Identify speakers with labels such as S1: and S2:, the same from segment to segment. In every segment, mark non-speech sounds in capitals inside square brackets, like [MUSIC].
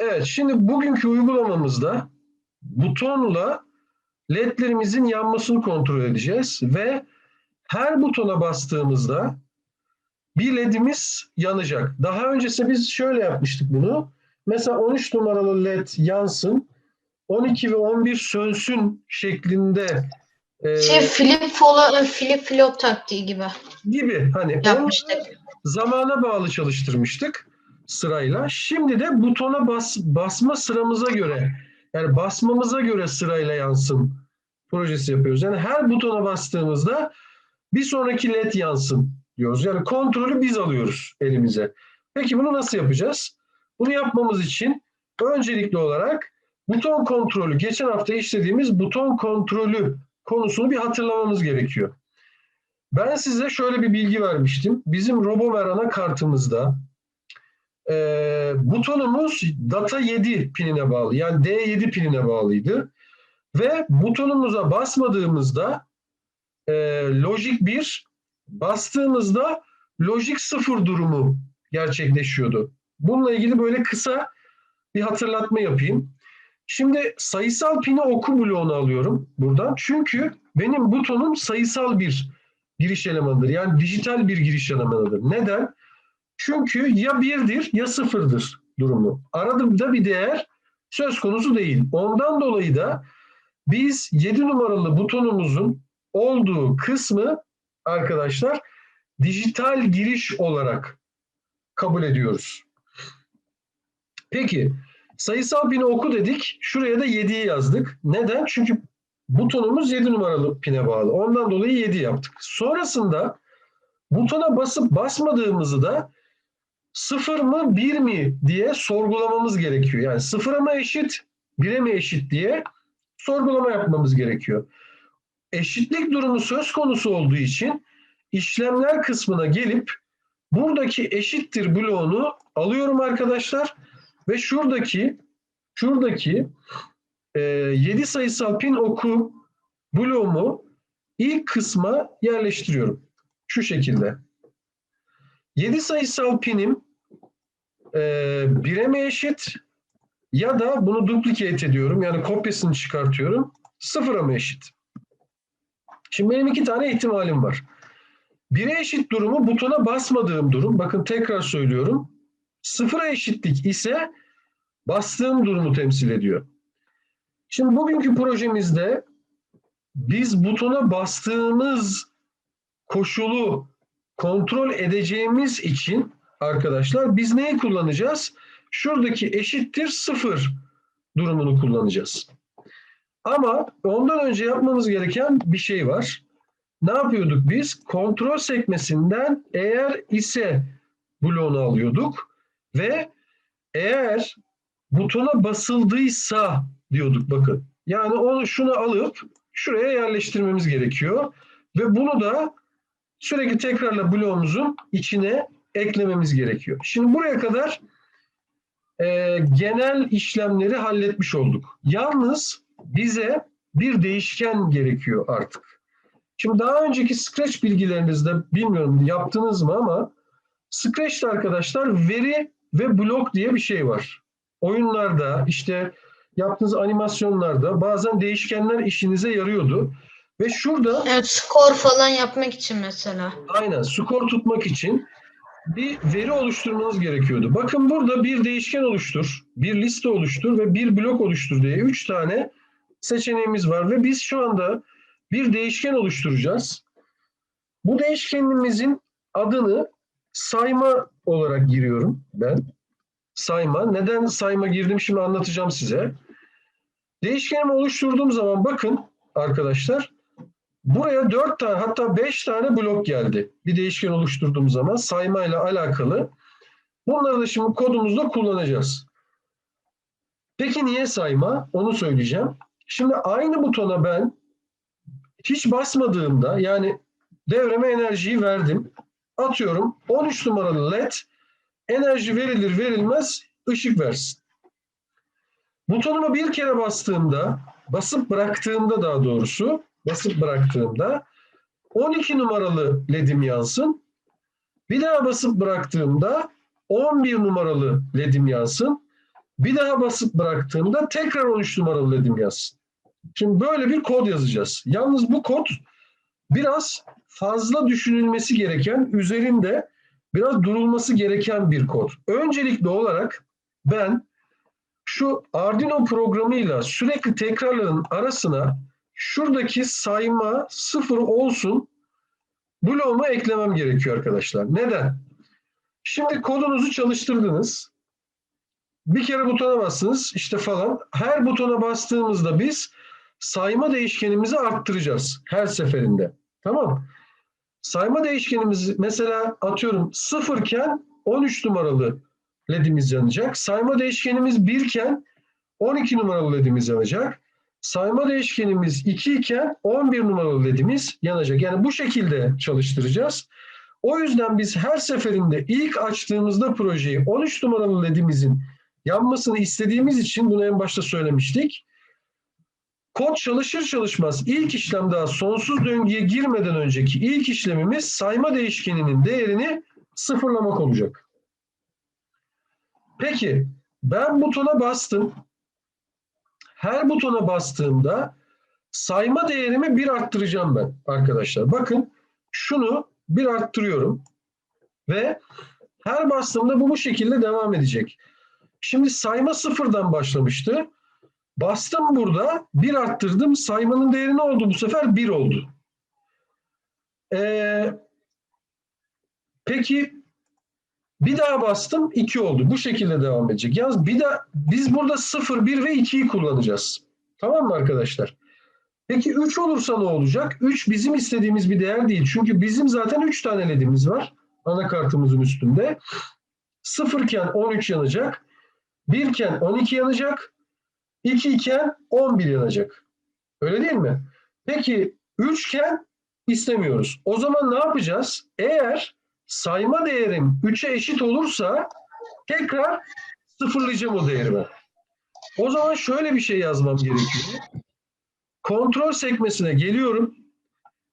S1: Evet, şimdi bugünkü uygulamamızda butonla ledlerimizin yanmasını kontrol edeceğiz ve her butona bastığımızda bir ledimiz yanacak. Daha öncesinde biz şöyle yapmıştık bunu. Mesela 13 numaralı led yansın, 12 ve 11 sönsün şeklinde e,
S2: Şey flip flop, flip flop taktiği gibi
S1: gibi hani
S2: yapmıştık.
S1: zamana bağlı çalıştırmıştık sırayla. Şimdi de butona bas, basma sıramıza göre yani basmamıza göre sırayla yansın projesi yapıyoruz. Yani her butona bastığımızda bir sonraki led yansın diyoruz. Yani kontrolü biz alıyoruz elimize. Peki bunu nasıl yapacağız? Bunu yapmamız için öncelikli olarak buton kontrolü, geçen hafta işlediğimiz buton kontrolü konusunu bir hatırlamamız gerekiyor. Ben size şöyle bir bilgi vermiştim. Bizim RoboVer anakartımızda e, butonumuz data 7 pinine bağlı. Yani D7 pinine bağlıydı. Ve butonumuza basmadığımızda e, Logic 1 bastığımızda Logic 0 durumu gerçekleşiyordu. Bununla ilgili böyle kısa bir hatırlatma yapayım. Şimdi sayısal pini oku bloğunu alıyorum buradan. Çünkü benim butonum sayısal bir giriş elemanıdır. Yani dijital bir giriş elemanıdır. Neden? Çünkü ya birdir ya sıfırdır durumu. Arada bir değer söz konusu değil. Ondan dolayı da biz 7 numaralı butonumuzun olduğu kısmı arkadaşlar dijital giriş olarak kabul ediyoruz. Peki sayısal pini oku dedik. Şuraya da 7'yi yazdık. Neden? Çünkü butonumuz 7 numaralı pine bağlı. Ondan dolayı 7 yaptık. Sonrasında butona basıp basmadığımızı da sıfır mı bir mi diye sorgulamamız gerekiyor. Yani sıfıra mı eşit, bire mi eşit diye sorgulama yapmamız gerekiyor. Eşitlik durumu söz konusu olduğu için işlemler kısmına gelip buradaki eşittir bloğunu alıyorum arkadaşlar ve şuradaki şuradaki e, 7 sayısal pin oku bloğumu ilk kısma yerleştiriyorum. Şu şekilde. 7 sayısal pinim e, 1'e mi eşit ya da bunu duplicate ediyorum. Yani kopyasını çıkartıyorum. Sıfıra mı eşit? Şimdi benim iki tane ihtimalim var. 1'e eşit durumu butona basmadığım durum. Bakın tekrar söylüyorum. Sıfıra eşitlik ise bastığım durumu temsil ediyor. Şimdi bugünkü projemizde biz butona bastığımız koşulu kontrol edeceğimiz için arkadaşlar biz neyi kullanacağız? Şuradaki eşittir sıfır durumunu kullanacağız. Ama ondan önce yapmamız gereken bir şey var. Ne yapıyorduk biz? Kontrol sekmesinden eğer ise bloğunu alıyorduk ve eğer butona basıldıysa diyorduk bakın. Yani onu şunu alıp şuraya yerleştirmemiz gerekiyor. Ve bunu da sürekli tekrarla bloğumuzun içine eklememiz gerekiyor. Şimdi buraya kadar e, genel işlemleri halletmiş olduk. Yalnız bize bir değişken gerekiyor artık. Şimdi daha önceki Scratch bilgilerinizde bilmiyorum yaptınız mı ama Scratch'te arkadaşlar veri ve blok diye bir şey var. Oyunlarda işte yaptığınız animasyonlarda bazen değişkenler işinize yarıyordu. Ve şurada
S2: Evet skor falan yapmak için mesela.
S1: aynen skor tutmak için bir veri oluşturmanız gerekiyordu. Bakın burada bir değişken oluştur, bir liste oluştur ve bir blok oluştur diye üç tane seçeneğimiz var ve biz şu anda bir değişken oluşturacağız. Bu değişkenimizin adını sayma olarak giriyorum ben. Sayma. Neden sayma girdim şimdi anlatacağım size. Değişkenimi oluşturduğum zaman bakın arkadaşlar buraya 4 tane hatta 5 tane blok geldi. Bir değişken oluşturduğum zaman saymayla alakalı. Bunları da şimdi kodumuzda kullanacağız. Peki niye sayma? Onu söyleyeceğim. Şimdi aynı butona ben hiç basmadığımda yani devreme enerjiyi verdim. Atıyorum 13 numaralı led enerji verilir verilmez ışık versin. Butonuma bir kere bastığımda, basıp bıraktığımda daha doğrusu, basıp bıraktığımda 12 numaralı ledim yansın. Bir daha basıp bıraktığımda 11 numaralı ledim yansın. Bir daha basıp bıraktığımda tekrar 13 numaralı ledim yazsın. Şimdi böyle bir kod yazacağız. Yalnız bu kod biraz fazla düşünülmesi gereken, üzerinde biraz durulması gereken bir kod. Öncelikli olarak ben şu Arduino programıyla sürekli tekrarların arasına şuradaki sayma sıfır olsun bloğumu eklemem gerekiyor arkadaşlar. Neden? Şimdi kodunuzu çalıştırdınız. Bir kere butona bastınız işte falan. Her butona bastığımızda biz sayma değişkenimizi arttıracağız her seferinde. Tamam Sayma değişkenimiz mesela atıyorum sıfırken 13 numaralı ledimiz yanacak. Sayma değişkenimiz 1 iken 12 numaralı ledimiz yanacak. Sayma değişkenimiz 2 iken 11 numaralı ledimiz yanacak. Yani bu şekilde çalıştıracağız. O yüzden biz her seferinde ilk açtığımızda projeyi 13 numaralı ledimizin yanmasını istediğimiz için bunu en başta söylemiştik. Kod çalışır çalışmaz ilk işlem daha sonsuz döngüye girmeden önceki ilk işlemimiz sayma değişkeninin değerini sıfırlamak olacak. Peki ben butona bastım. Her butona bastığımda sayma değerimi bir arttıracağım ben arkadaşlar. Bakın şunu bir arttırıyorum ve her bastığımda bu bu şekilde devam edecek. Şimdi sayma sıfırdan başlamıştı. Bastım burada, bir arttırdım. Saymanın değeri ne oldu bu sefer? Bir oldu. Ee, peki bir daha bastım, iki oldu. Bu şekilde devam edecek. Yalnız bir daha biz burada 0, 1 ve 2'yi kullanacağız. Tamam mı arkadaşlar? Peki 3 olursa ne olacak? 3 bizim istediğimiz bir değer değil. Çünkü bizim zaten 3 tane ledimiz var anakartımızın üstünde. 0 iken 13 yanacak. 1 iken 12 yanacak. 2 iken 11 yanacak. Öyle değil mi? Peki 3 iken istemiyoruz. O zaman ne yapacağız? Eğer sayma değerim 3'e eşit olursa tekrar sıfırlayacağım o değerimi. O zaman şöyle bir şey yazmam gerekiyor. Kontrol sekmesine geliyorum.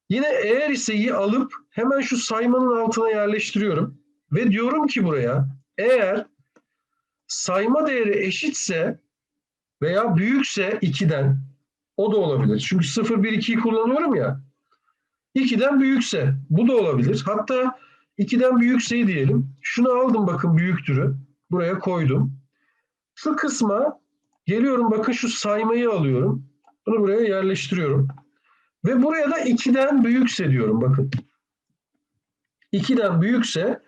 S1: Yine eğer ise'yi alıp hemen şu saymanın altına yerleştiriyorum. Ve diyorum ki buraya eğer sayma değeri eşitse veya büyükse 2'den o da olabilir. Çünkü 0, 1, 2'yi kullanıyorum ya. 2'den büyükse bu da olabilir. Hatta 2'den büyükseyi diyelim. Şunu aldım bakın büyüktürü. Buraya koydum. Şu kısma geliyorum bakın şu saymayı alıyorum. Bunu buraya yerleştiriyorum. Ve buraya da 2'den büyükse diyorum bakın. 2'den büyükse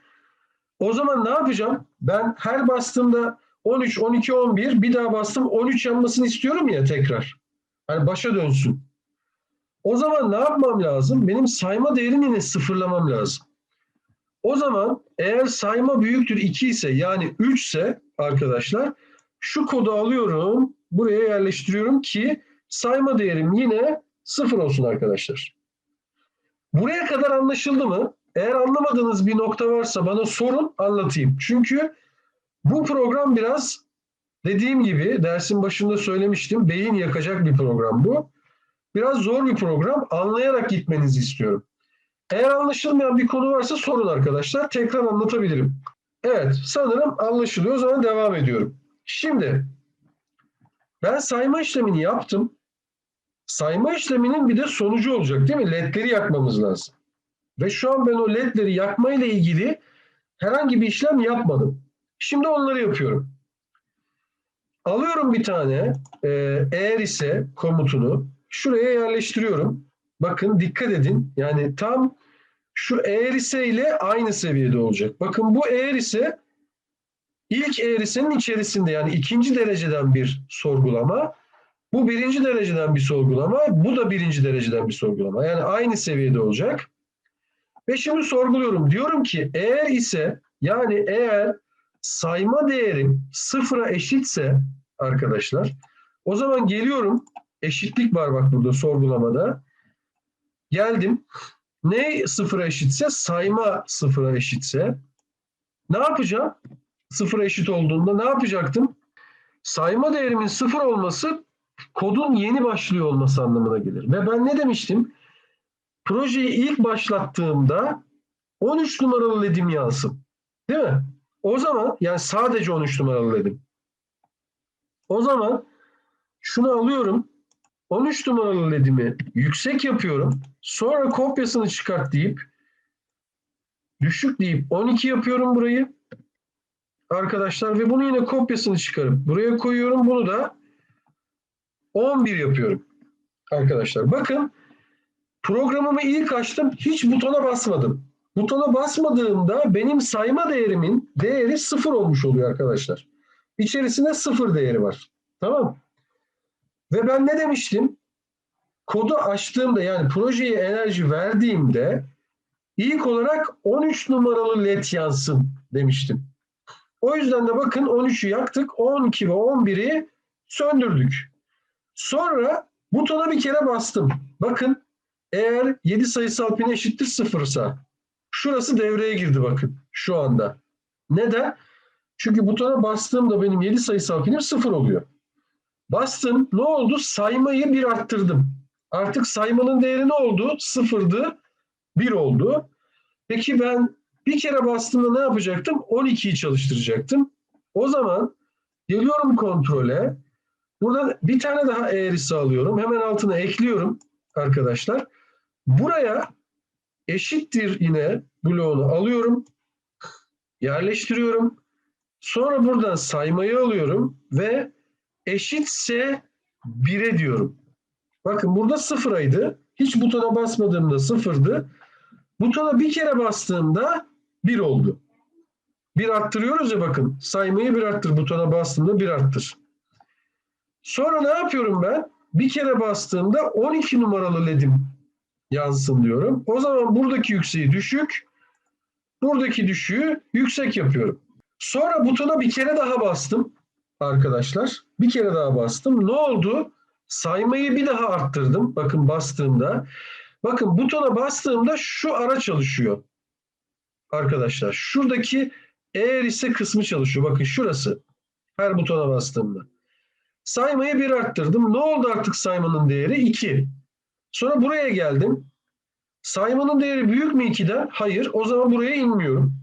S1: o zaman ne yapacağım? Ben her bastığımda 13, 12, 11 bir daha bastım 13 yanmasını istiyorum ya tekrar. Hani başa dönsün. O zaman ne yapmam lazım? Benim sayma değerini yine sıfırlamam lazım. O zaman eğer sayma büyüktür 2 ise yani 3 ise arkadaşlar şu kodu alıyorum buraya yerleştiriyorum ki sayma değerim yine sıfır olsun arkadaşlar. Buraya kadar anlaşıldı mı? Eğer anlamadığınız bir nokta varsa bana sorun anlatayım. Çünkü bu program biraz dediğim gibi dersin başında söylemiştim. Beyin yakacak bir program bu. Biraz zor bir program. Anlayarak gitmenizi istiyorum. Eğer anlaşılmayan bir konu varsa sorun arkadaşlar. Tekrar anlatabilirim. Evet sanırım anlaşılıyor. O zaman devam ediyorum. Şimdi ben sayma işlemini yaptım. Sayma işleminin bir de sonucu olacak değil mi? LED'leri yakmamız lazım. Ve şu an ben o LED'leri yakmayla ilgili herhangi bir işlem yapmadım. Şimdi onları yapıyorum. Alıyorum bir tane e, eğer ise komutunu şuraya yerleştiriyorum. Bakın dikkat edin. Yani tam şu eğer ise ile aynı seviyede olacak. Bakın bu eğer ise ilk eğer isenin içerisinde yani ikinci dereceden bir sorgulama. Bu birinci dereceden bir sorgulama. Bu da birinci dereceden bir sorgulama. Yani aynı seviyede olacak. Ve şimdi sorguluyorum. Diyorum ki eğer ise yani eğer sayma değerim sıfıra eşitse arkadaşlar o zaman geliyorum eşitlik var bak burada sorgulamada geldim. Ne sıfıra eşitse sayma sıfıra eşitse ne yapacağım? Sıfıra eşit olduğunda ne yapacaktım? Sayma değerimin sıfır olması kodun yeni başlıyor olması anlamına gelir. Ve ben ne demiştim? Projeyi ilk başlattığımda 13 numaralı ledim yansın değil mi? O zaman yani sadece 13 numaralı ledim. O zaman şunu alıyorum. 13 numaralı ledimi yüksek yapıyorum. Sonra kopyasını çıkart deyip düşük deyip 12 yapıyorum burayı. Arkadaşlar ve bunu yine kopyasını çıkarıp buraya koyuyorum. Bunu da 11 yapıyorum. Arkadaşlar bakın programımı ilk açtım. Hiç butona basmadım. Butona basmadığımda benim sayma değerimin değeri sıfır olmuş oluyor arkadaşlar. İçerisinde sıfır değeri var. Tamam. Ve ben ne demiştim? Kodu açtığımda yani projeye enerji verdiğimde ilk olarak 13 numaralı led yansın demiştim. O yüzden de bakın 13'ü yaktık. 12 ve 11'i söndürdük. Sonra butona bir kere bastım. Bakın eğer 7 sayısal pin eşittir sıfırsa şurası devreye girdi bakın şu anda. Neden? Çünkü butona bastığımda benim 7 sayısal pinim sıfır oluyor. Bastım. Ne oldu? Saymayı bir arttırdım. Artık saymanın değeri ne oldu? Sıfırdı. Bir oldu. Peki ben bir kere bastığımda ne yapacaktım? 12'yi çalıştıracaktım. O zaman geliyorum kontrole. Buradan bir tane daha eğrisi alıyorum. Hemen altına ekliyorum arkadaşlar. Buraya eşittir yine bloğunu alıyorum. Yerleştiriyorum. Sonra buradan saymayı alıyorum ve eşitse 1'e diyorum. Bakın burada sıfıraydı. Hiç butona basmadığımda sıfırdı. Butona bir kere bastığımda 1 oldu. Bir arttırıyoruz ya bakın. Saymayı bir arttır. Butona bastığımda bir arttır. Sonra ne yapıyorum ben? Bir kere bastığımda 12 numaralı ledim yansın diyorum. O zaman buradaki yükseği düşük, buradaki düşüğü yüksek yapıyorum. Sonra butona bir kere daha bastım arkadaşlar. Bir kere daha bastım. Ne oldu? Saymayı bir daha arttırdım. Bakın bastığımda. Bakın butona bastığımda şu ara çalışıyor. Arkadaşlar şuradaki eğer ise kısmı çalışıyor. Bakın şurası. Her butona bastığımda. Saymayı bir arttırdım. Ne oldu artık saymanın değeri? 2. Sonra buraya geldim. Saymanın değeri büyük mü 2'den? Hayır. O zaman buraya inmiyorum.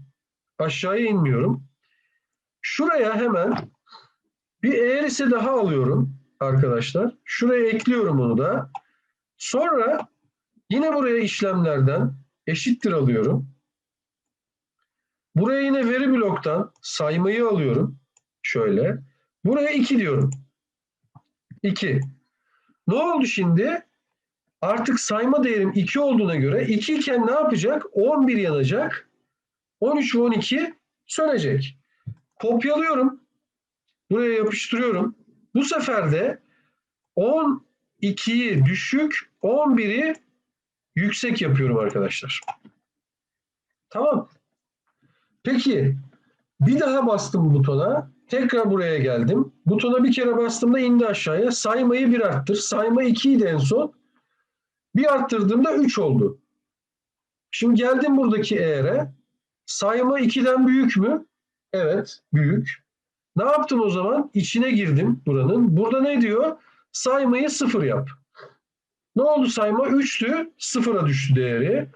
S1: Aşağıya inmiyorum. Şuraya hemen bir eğrisi daha alıyorum arkadaşlar. Şuraya ekliyorum onu da. Sonra yine buraya işlemlerden eşittir alıyorum. Buraya yine veri bloktan saymayı alıyorum. Şöyle. Buraya 2 diyorum. 2. Ne oldu şimdi? Artık sayma değerim 2 olduğuna göre 2 iken ne yapacak? 11 yanacak. 13 ve 12 sönecek. Kopyalıyorum. Buraya yapıştırıyorum. Bu sefer de 12'yi düşük, 11'i yüksek yapıyorum arkadaşlar. Tamam. Peki bir daha bastım butona. Tekrar buraya geldim. Butona bir kere bastığımda indi aşağıya. Saymayı bir arttır. Sayma 2 idi en son. Bir arttırdığımda 3 oldu. Şimdi geldim buradaki eğere. Sayma 2'den büyük mü? Evet, büyük. Ne yaptım o zaman? İçine girdim buranın. Burada ne diyor? Saymayı 0 yap. Ne oldu sayma? 3'tü. 0'a düştü değeri.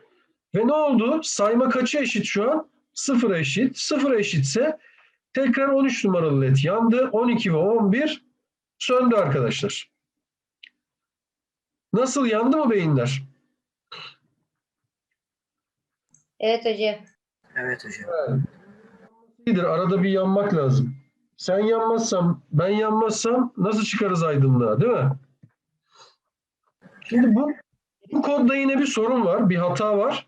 S1: Ve ne oldu? Sayma kaça eşit şu an? 0'a eşit. 0'a eşitse tekrar 13 numaralı led yandı. 12 ve 11 söndü arkadaşlar. Nasıl yandı mı beyinler?
S3: Evet hocam.
S4: Evet hocam.
S1: İyidir. Arada bir yanmak lazım. Sen yanmazsan, ben yanmazsam nasıl çıkarız aydınlığa değil mi? Şimdi bu, bu kodda yine bir sorun var, bir hata var.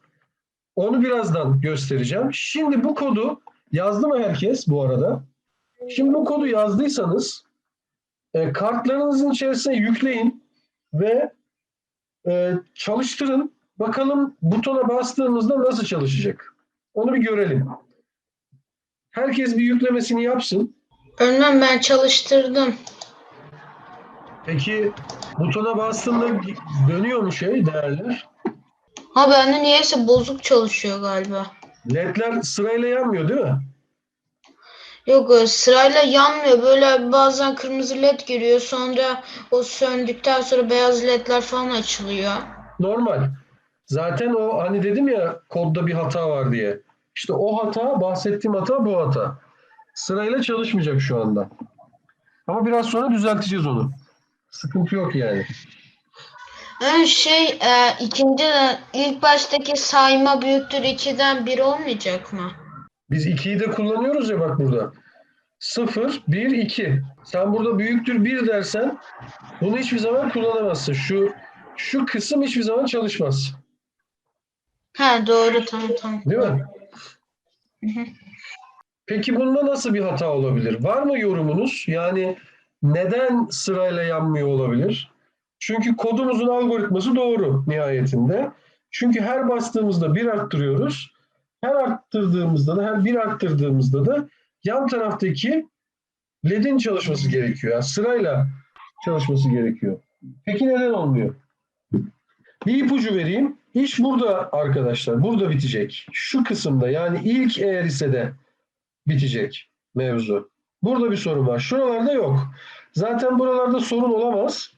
S1: Onu birazdan göstereceğim. Şimdi bu kodu yazdı mı herkes bu arada? Şimdi bu kodu yazdıysanız e, kartlarınızın içerisine yükleyin ve e, çalıştırın. Bakalım butona bastığımızda nasıl çalışacak? Onu bir görelim. Herkes bir yüklemesini yapsın.
S2: Öğretmen ben çalıştırdım.
S1: Peki butona bastığında dönüyor mu şey değerler?
S2: Ha bende niyeyse bozuk çalışıyor galiba.
S1: LED'ler sırayla yanmıyor değil mi?
S2: Yok e, sırayla yanmıyor. Böyle bazen kırmızı led giriyor. Sonra o söndükten sonra beyaz ledler falan açılıyor.
S1: Normal. Zaten o hani dedim ya kodda bir hata var diye. İşte o hata bahsettiğim hata bu hata. Sırayla çalışmayacak şu anda. Ama biraz sonra düzelteceğiz onu. Sıkıntı yok yani.
S2: Ha, şey e, ikinci ilk baştaki sayma büyüktür 2'den 1 olmayacak mı?
S1: Biz 2'yi de kullanıyoruz ya bak burada. 0, 1, 2. Sen burada büyüktür 1 dersen bunu hiçbir zaman kullanamazsın. Şu şu kısım hiçbir zaman çalışmaz.
S2: Ha doğru tamam tamam.
S1: Değil mi?
S2: Hı hı.
S1: Peki bunda nasıl bir hata olabilir? Var mı yorumunuz? Yani neden sırayla yanmıyor olabilir? Çünkü kodumuzun algoritması doğru nihayetinde. Çünkü her bastığımızda bir arttırıyoruz. Her arttırdığımızda da, her bir arttırdığımızda da yan taraftaki LED'in çalışması gerekiyor. Yani sırayla çalışması gerekiyor. Peki neden olmuyor? Bir ipucu vereyim. İş burada arkadaşlar. Burada bitecek. Şu kısımda yani ilk eğer ise de bitecek mevzu. Burada bir sorun var. Şuralarda yok. Zaten buralarda sorun olamaz.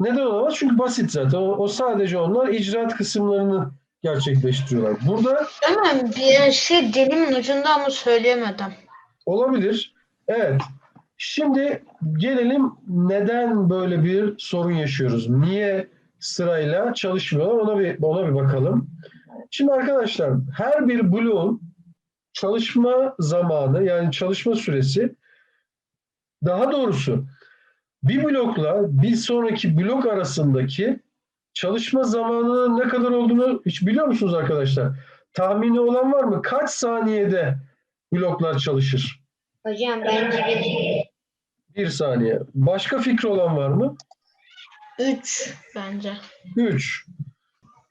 S1: Neden olamaz? Çünkü basit zaten. O, o sadece onlar icraat kısımlarını gerçekleştiriyorlar. Burada
S2: Hemen bir şey dilimin ucunda ama söyleyemedim.
S1: olabilir. Evet. Şimdi gelelim neden böyle bir sorun yaşıyoruz? Niye sırayla çalışmıyorlar? Ona bir ona bir bakalım. Şimdi arkadaşlar her bir bloğun çalışma zamanı yani çalışma süresi daha doğrusu bir blokla bir sonraki blok arasındaki çalışma zamanının ne kadar olduğunu hiç biliyor musunuz arkadaşlar? Tahmini olan var mı? Kaç saniyede bloklar çalışır?
S3: Hocam bence bir.
S1: Bir saniye. Başka fikri olan var mı?
S2: 3 bence.
S1: 3.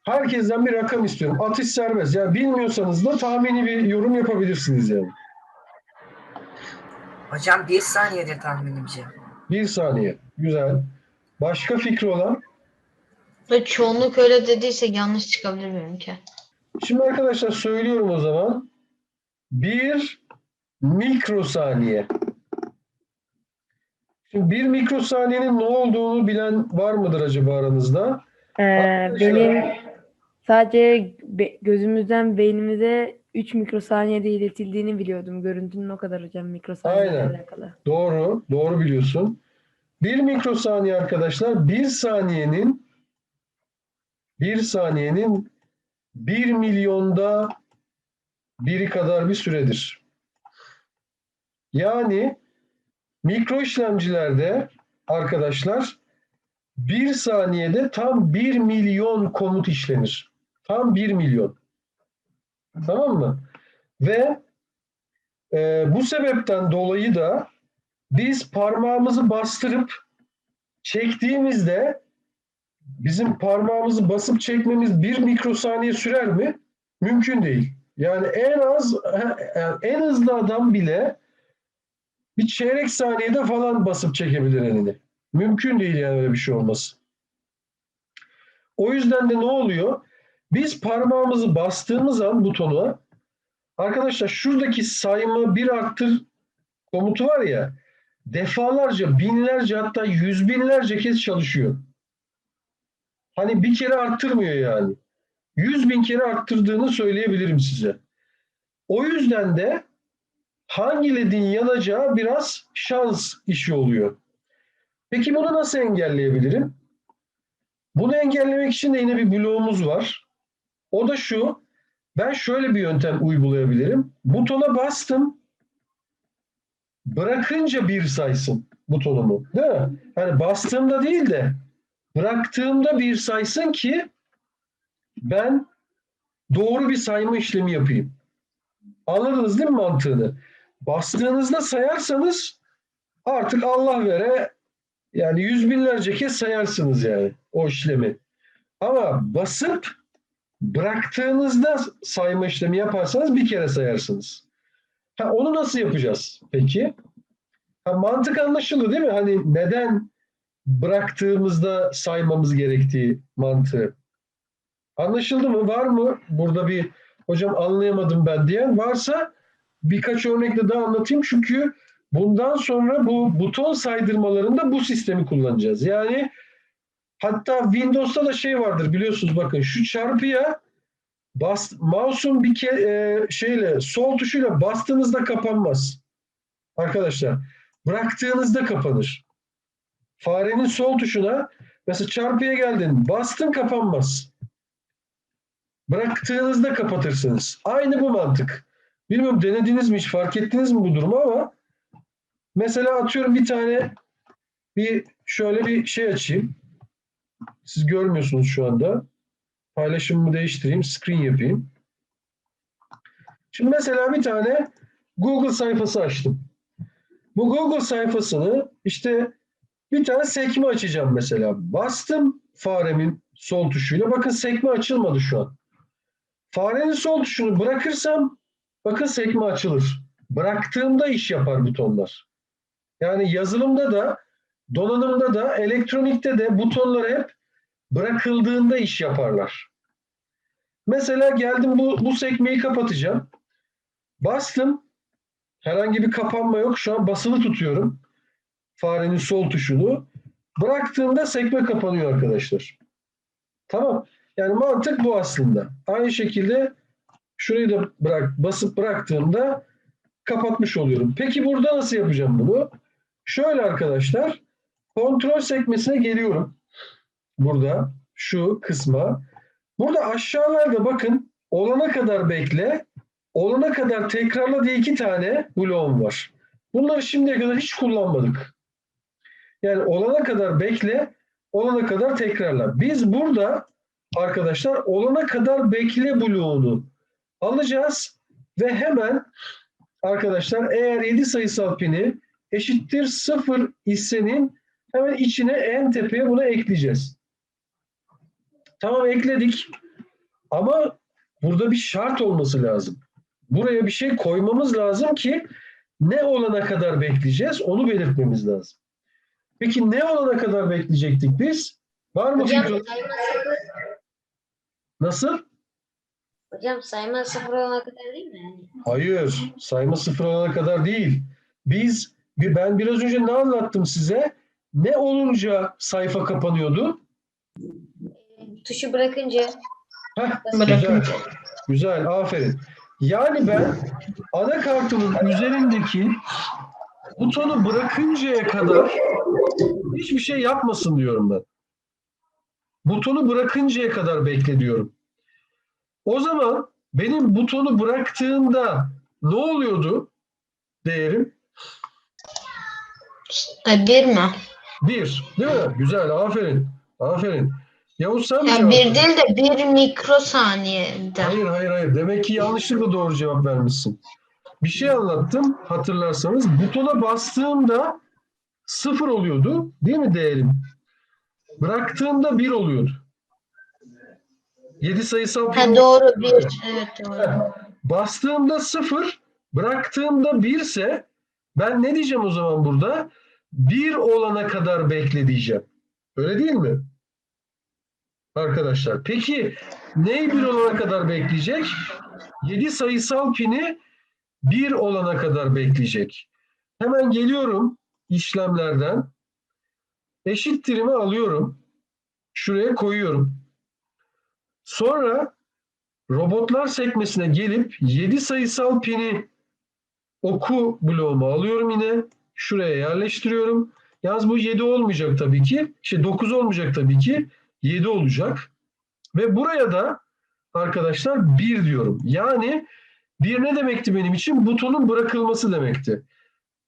S1: Herkesten bir rakam istiyorum. Atış serbest. Yani bilmiyorsanız da tahmini bir yorum yapabilirsiniz yani.
S4: Hocam bir saniyede tahminimce.
S1: Bir saniye. Güzel. Başka fikri olan?
S2: Ve çoğunluk öyle dediyse yanlış çıkabilir benimki.
S1: Şimdi arkadaşlar söylüyorum o zaman. Bir mikrosaniye. Şimdi bir mikrosaniyenin ne olduğunu bilen var mıdır acaba aranızda?
S5: Ee, benim sadece gözümüzden beynimize 3 mikrosaniyede iletildiğini biliyordum. Görüntünün o kadar hocam mikrosaniyeyle
S1: Aynen.
S5: alakalı.
S1: Doğru, doğru biliyorsun. Bir mikrosaniye arkadaşlar bir saniyenin bir saniyenin bir milyonda biri kadar bir süredir. Yani mikro işlemcilerde arkadaşlar bir saniyede tam bir milyon komut işlenir. Tam bir milyon. Tamam mı? Ve e, bu sebepten dolayı da biz parmağımızı bastırıp çektiğimizde bizim parmağımızı basıp çekmemiz bir mikrosaniye sürer mi? Mümkün değil. Yani en az [LAUGHS] en hızlı adam bile bir çeyrek saniyede falan basıp çekebilir elini. Mümkün değil yani öyle bir şey olması. O yüzden de ne oluyor? Biz parmağımızı bastığımız an butona arkadaşlar şuradaki sayma bir arttır komutu var ya defalarca, binlerce hatta yüz binlerce kez çalışıyor. Hani bir kere arttırmıyor yani. Yüz bin kere arttırdığını söyleyebilirim size. O yüzden de hangi ledin yanacağı biraz şans işi oluyor. Peki bunu nasıl engelleyebilirim? Bunu engellemek için de yine bir bloğumuz var. O da şu. Ben şöyle bir yöntem uygulayabilirim. Butona bastım bırakınca bir saysın butonumu. Değil mi? Hani bastığımda değil de bıraktığımda bir saysın ki ben doğru bir sayma işlemi yapayım. Anladınız değil mi mantığını? Bastığınızda sayarsanız artık Allah vere yani yüz binlerce kez sayarsınız yani o işlemi. Ama basıp bıraktığınızda sayma işlemi yaparsanız bir kere sayarsınız. Ha, onu nasıl yapacağız peki? Ha, mantık anlaşıldı değil mi? Hani neden bıraktığımızda saymamız gerektiği mantığı. Anlaşıldı mı? Var mı burada bir hocam anlayamadım ben diyen varsa birkaç örnekle daha anlatayım çünkü bundan sonra bu buton saydırmalarında bu sistemi kullanacağız. Yani hatta Windows'ta da şey vardır biliyorsunuz bakın şu çarpıya bas, mouse'un bir ke, e, şeyle sol tuşuyla bastığınızda kapanmaz. Arkadaşlar bıraktığınızda kapanır. Farenin sol tuşuna mesela çarpıya geldin bastın kapanmaz. Bıraktığınızda kapatırsınız. Aynı bu mantık. Bilmiyorum denediniz mi hiç fark ettiniz mi bu durumu ama mesela atıyorum bir tane bir şöyle bir şey açayım. Siz görmüyorsunuz şu anda. Paylaşımımı değiştireyim. Screen yapayım. Şimdi mesela bir tane Google sayfası açtım. Bu Google sayfasını işte bir tane sekme açacağım mesela. Bastım faremin sol tuşuyla. Bakın sekme açılmadı şu an. Farenin sol tuşunu bırakırsam bakın sekme açılır. Bıraktığımda iş yapar butonlar. Yani yazılımda da donanımda da elektronikte de butonlar hep bırakıldığında iş yaparlar. Mesela geldim bu, bu sekmeyi kapatacağım. Bastım. Herhangi bir kapanma yok. Şu an basılı tutuyorum. Farenin sol tuşunu. Bıraktığımda sekme kapanıyor arkadaşlar. Tamam. Yani mantık bu aslında. Aynı şekilde şurayı da bırak, basıp bıraktığımda kapatmış oluyorum. Peki burada nasıl yapacağım bunu? Şöyle arkadaşlar. Kontrol sekmesine geliyorum. Burada şu kısma. Burada aşağılarda bakın olana kadar bekle, olana kadar tekrarla diye iki tane bloğum var. Bunları şimdiye kadar hiç kullanmadık. Yani olana kadar bekle, olana kadar tekrarla. Biz burada arkadaşlar olana kadar bekle bloğunu alacağız ve hemen arkadaşlar eğer 7 sayısal pini eşittir 0 isenin hemen içine en tepeye bunu ekleyeceğiz. Tamam ekledik. Ama burada bir şart olması lazım. Buraya bir şey koymamız lazım ki ne olana kadar bekleyeceğiz onu belirtmemiz lazım. Peki ne olana kadar bekleyecektik biz? Var mı
S3: Hocam sıfır.
S1: Nasıl?
S3: Hocam sayma sıfır olana kadar değil mi?
S1: Hayır. Sayma sıfır olana kadar değil. Biz bir- ben biraz önce ne anlattım size? Ne olunca sayfa kapanıyordu?
S3: Tuşu bırakınca
S1: Heh, güzel. Güzel, aferin. Yani ben anakartımın üzerindeki butonu bırakıncaya kadar hiçbir şey yapmasın diyorum ben. Butonu bırakıncaya kadar bekle diyorum. O zaman benim butonu bıraktığımda ne oluyordu değerim?
S2: Bir mi?
S1: Bir. Değil mi? Güzel, aferin. Aferin. Yavuz sen mi
S2: Ya
S1: cevap
S2: bir
S1: verdin?
S2: değil de bir mikrosaniyede.
S1: Hayır hayır hayır. Demek ki yanlışlıkla doğru cevap vermişsin. Bir şey anlattım hatırlarsanız. Butona bastığımda sıfır oluyordu. Değil mi değerim? Bıraktığımda bir oluyordu. 7 sayısal
S2: Ha doğru bir. Evet doğru.
S1: Bastığımda sıfır, bıraktığımda birse ben ne diyeceğim o zaman burada? Bir olana kadar bekle diyeceğim. Öyle değil mi? Arkadaşlar. Peki neyi bir olana kadar bekleyecek? 7 sayısal pini bir olana kadar bekleyecek. Hemen geliyorum işlemlerden. Eşittirimi alıyorum. Şuraya koyuyorum. Sonra robotlar sekmesine gelip 7 sayısal pini oku bloğumu alıyorum yine. Şuraya yerleştiriyorum. Yalnız bu 7 olmayacak tabii ki. Şey 9 olmayacak tabii ki. 7 olacak. Ve buraya da arkadaşlar 1 diyorum. Yani 1 ne demekti benim için? Butonun bırakılması demekti.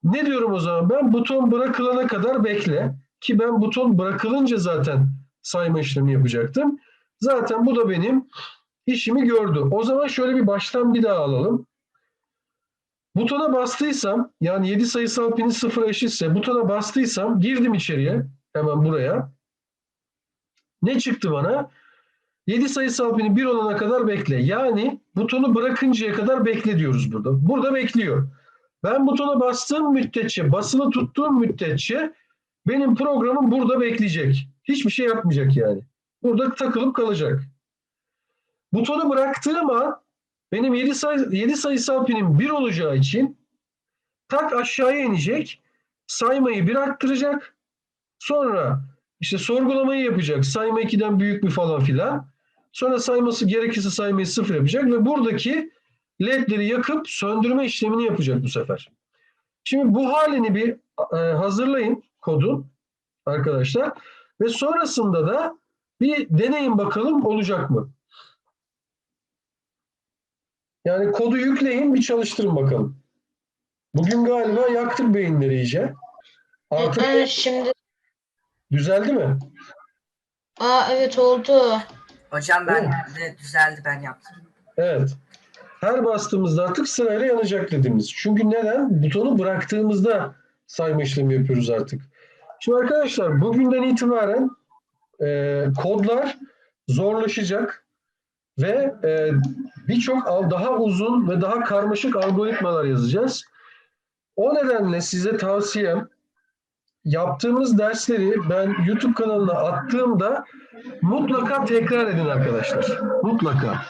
S1: Ne diyorum o zaman? Ben buton bırakılana kadar bekle. Ki ben buton bırakılınca zaten sayma işlemi yapacaktım. Zaten bu da benim işimi gördü. O zaman şöyle bir baştan bir daha alalım. Butona bastıysam yani 7 sayısal pini sıfıra eşitse butona bastıysam girdim içeriye hemen buraya. Ne çıktı bana? 7 sayısal pini 1 olana kadar bekle. Yani butonu bırakıncaya kadar bekle diyoruz burada. Burada bekliyor. Ben butona bastığım müddetçe, basılı tuttuğum müddetçe benim programım burada bekleyecek. Hiçbir şey yapmayacak yani. Burada takılıp kalacak. Butonu bıraktığım an benim 7, sayı, 7 sayısal pinim 1 olacağı için tak aşağıya inecek. Saymayı 1 arttıracak. Sonra işte sorgulamayı yapacak. Sayma 2'den büyük mü falan filan. Sonra sayması gerekirse saymayı 0 yapacak ve buradaki ledleri yakıp söndürme işlemini yapacak bu sefer. Şimdi bu halini bir e, hazırlayın kodu arkadaşlar. Ve sonrasında da bir deneyin bakalım olacak mı? Yani kodu yükleyin bir çalıştırın bakalım. Bugün galiba yaktık beyinleri iyice. Artık
S2: Evet şimdi
S1: düzeldi mi?
S2: aa evet oldu.
S4: Hocam ben de düzeldi ben yaptım.
S1: Evet. Her bastığımızda artık sırayla yanacak dediğimiz. Çünkü neden? Butonu bıraktığımızda sayma işlemi yapıyoruz artık. Şimdi arkadaşlar bugünden itibaren e, kodlar zorlaşacak ve e, birçok daha uzun ve daha karmaşık algoritmalar yazacağız. O nedenle size tavsiyem yaptığımız dersleri ben YouTube kanalına attığımda mutlaka tekrar edin arkadaşlar. Mutlaka.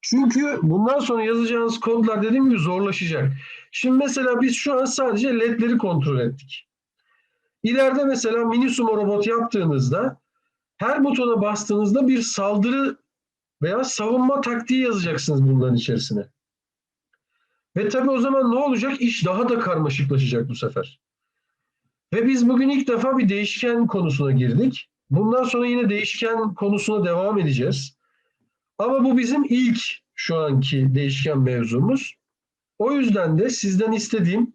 S1: Çünkü bundan sonra yazacağınız kodlar dediğim gibi zorlaşacak. Şimdi mesela biz şu an sadece ledleri kontrol ettik. İleride mesela mini sumo robot yaptığınızda her butona bastığınızda bir saldırı veya savunma taktiği yazacaksınız bunların içerisine. Ve tabii o zaman ne olacak? İş daha da karmaşıklaşacak bu sefer. Ve biz bugün ilk defa bir değişken konusuna girdik. Bundan sonra yine değişken konusuna devam edeceğiz. Ama bu bizim ilk şu anki değişken mevzumuz. O yüzden de sizden istediğim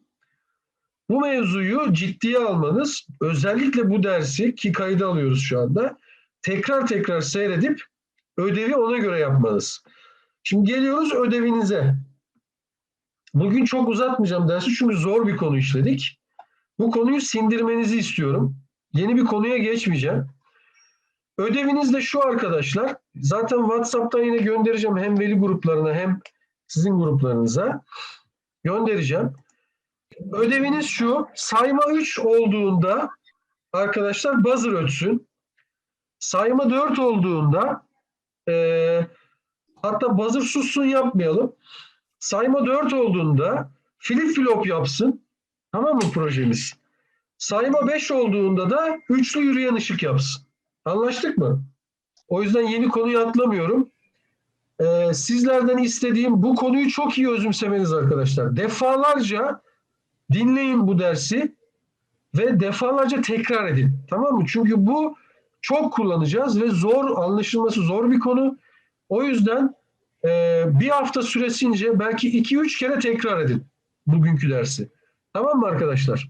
S1: bu mevzuyu ciddiye almanız, özellikle bu dersi ki kayda alıyoruz şu anda, tekrar tekrar seyredip ödevi ona göre yapmanız. Şimdi geliyoruz ödevinize. Bugün çok uzatmayacağım dersi çünkü zor bir konu işledik. Bu konuyu sindirmenizi istiyorum. Yeni bir konuya geçmeyeceğim. Ödeviniz de şu arkadaşlar. Zaten WhatsApp'tan yine göndereceğim hem veli gruplarına hem sizin gruplarınıza göndereceğim. Ödeviniz şu. Sayma 3 olduğunda arkadaşlar buzzer ötsün. Sayma 4 olduğunda eee, hatta buzzer sussun yapmayalım. Sayma 4 olduğunda flip flop yapsın. Tamam mı projemiz? Sayma 5 olduğunda da üçlü yürüyen ışık yapsın. Anlaştık mı? O yüzden yeni konuyu atlamıyorum. Ee, sizlerden istediğim bu konuyu çok iyi özümsemeniz arkadaşlar. Defalarca dinleyin bu dersi ve defalarca tekrar edin. Tamam mı? Çünkü bu çok kullanacağız ve zor, anlaşılması zor bir konu. O yüzden e, bir hafta süresince belki 2-3 kere tekrar edin bugünkü dersi. Tamam mı arkadaşlar?